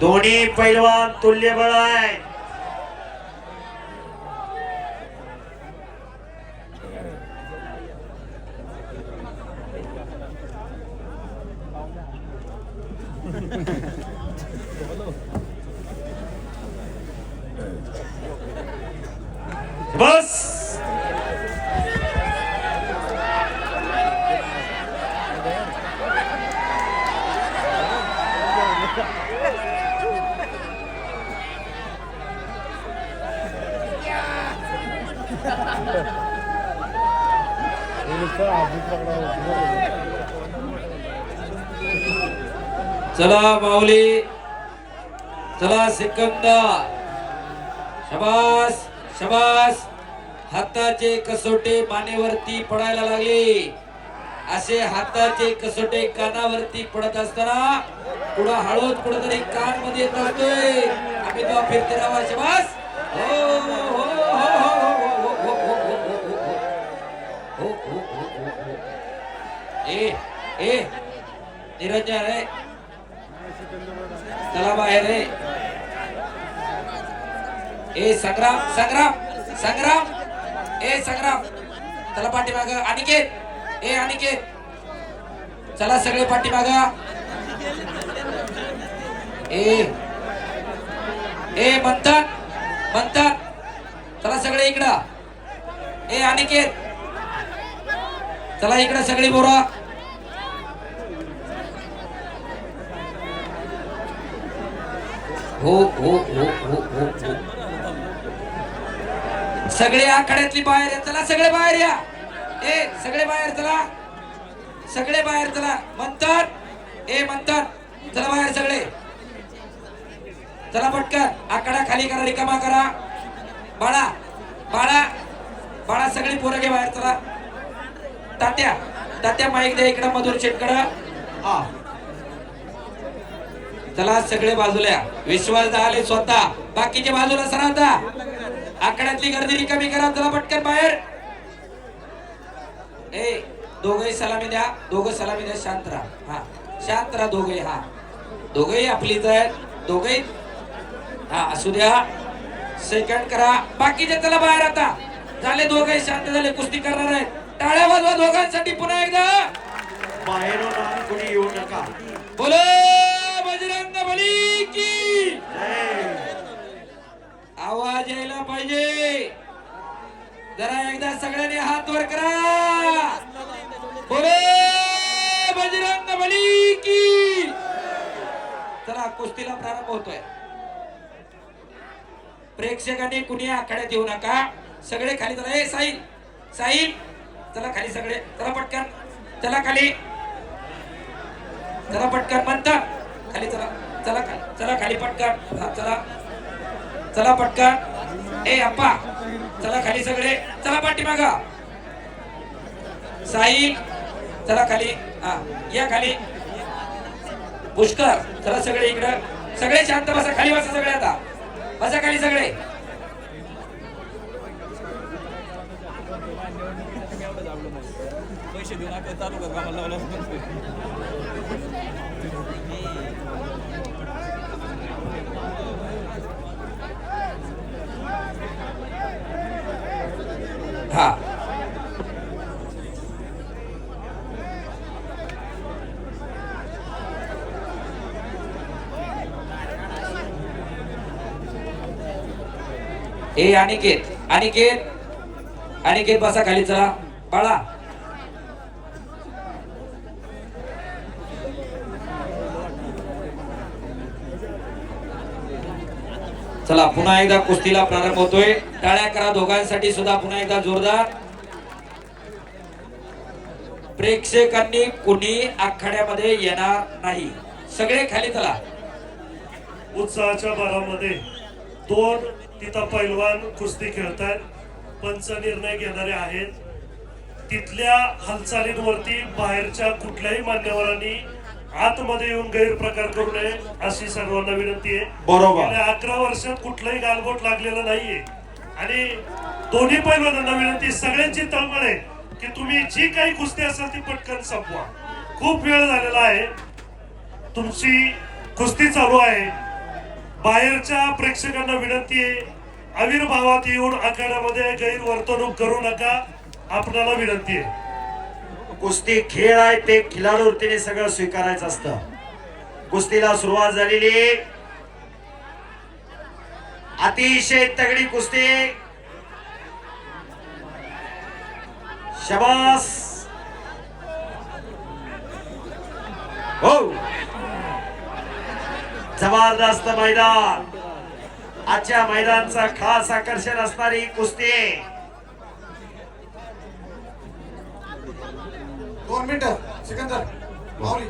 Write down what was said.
दोन्ही पैलवान तुल्यबळ आहे. बस. चला माऊली. चला सिकंदर. शबास शबास. हाताचे कसोटे मानेवरती पडायला लागले. असे हाताचे कसोटे कानावरती पडत असताना पुढं हळूच कुठेतरी कानमध्ये येत असतोय. आम्ही तो फिरते राहा शबास. हो हो. हो हो हो हो हो हो हो ए ए निरंजन रे. चला बाहेर रे. ए संग्राम संग्राम संग्राम. ए संग्राम. चला पाठीमाग. अनिकेत. ए अनिकेत. चला सगळे पाठीमाग. ए ए म्हणतात म्हणतात चला सगळे इकडं. ए अनिकेत. चला इकडे सगळी बोरा. हो हो हो हो हो हो. सगळे आखाड्यातली बाहेर या. चला सगळे बाहेर या. ए सगळे बाहेर चला. सगळे बाहेर चला. म्हणतात ए म्हणतात चला बाहेर सगळे. चला पटकन. आकडा खाली करा रिकामा करा. बाळा बाळा बाळा सगळी पोरं घे बाहेर चला. तात्या तात्या माईक द्या इकडं मधुर शेटकडं. हा. चला सगळे बाजूला विश्वास आले स्वतः. बाकीचे बाजूला सर आता आकड्यातली गर्दी रिकामी करा चला पटकन बाहेर. ए दोघही सलामी द्या. दोघं सलामी द्या शांत राहा. हा. शांत राहा दोघे हा. दोघही आपलीच आहेत दोघही. हा असू द्या. सेकंड करा. बाकीचे चला बाहेर आता. झाले दोघे शांत झाले. कुस्ती करणार आहेत. टाळ्या वाजवा दोघांसाठी पुन्हा एकदा. बाहेरून कुणी येऊ नका. बोलो बजरंग बली की. आवाज यायला पाहिजे. जरा एकदा सगळ्यांनी हात वर करा. बोले बजरंग बली की. चला कुस्तीला प्रारंभ होतोय. प्रेक्षकांनी कुणी आखाड्यात येऊ नका. सगळे खाली चला. ए साहिल साहिल. चला खाली सगळे चला पटकन. चला खाली. चला पटकन म्हणतात खाली चला चला खाली चला खाली पटकन. हा, चला. चला पटकन. ए अप्पा चला खाली सगळे. चला पाठीमागा. साहिल चला खाली. हा या खाली. पुष्कर. चला सगळे इकडं. सगळे शांत बसा. खाली बसा सगळे आता. बसा खाली सगळे. पैसे देऊन आपण चालू कर कामाला लावला हा. ए अनिकेत अनिकेत अनिकेत बसा खाली चला. बाळा. चला पुन्हा एकदा कुस्तीला प्रारंभ होतोय. टाळ्या करा दोघांसाठी सुद्धा पुन्हा एकदा जोरदार. प्रेक्षकांनी कुणी आखाड्यामध्ये येणार नाही. सगळे खाली चला. उत्साहाच्या भरामध्ये दोन तिथं पैलवान कुस्ती खेळतात पंच निर्णय घेणारे आहेत. तिथल्या हालचालींवरती बाहेरच्या कुठल्याही मान्यवरांनी आतमध्ये येऊन गैरप्रकार करू नये अशी सर्वांना विनंती आहे. बरोबर. अकरा वर्षात कुठलाही गालबोट लागलेला नाहीये. आणि दोन्ही पैलवानांना विनंती सगळ्यांची तळमळ आहे की तुम्ही जी काही कुस्ती असेल ती पटकन संपवा. खूप वेळ झालेला आहे. तुमची कुस्ती चालू आहे. बाहेरच्या प्रेक्षकांना विनंती आहे आविर्भावात येऊन आखाड्यामध्ये गैरवर्तणूक करू नका. आपणाला विनंती आहे. कुस्ती खेळ आहे ते खिलाडूवरतीने सगळं स्वीकारायचं असतं. कुस्तीला सुरुवात झालेली. अतिशय तगडी कुस्ती. शबास. हो. जबरदस्त मैदान. आजच्या मैदानचा खास आकर्षण असणारी कुस्ती. दोन मिनिटं सिकंदर माऊली.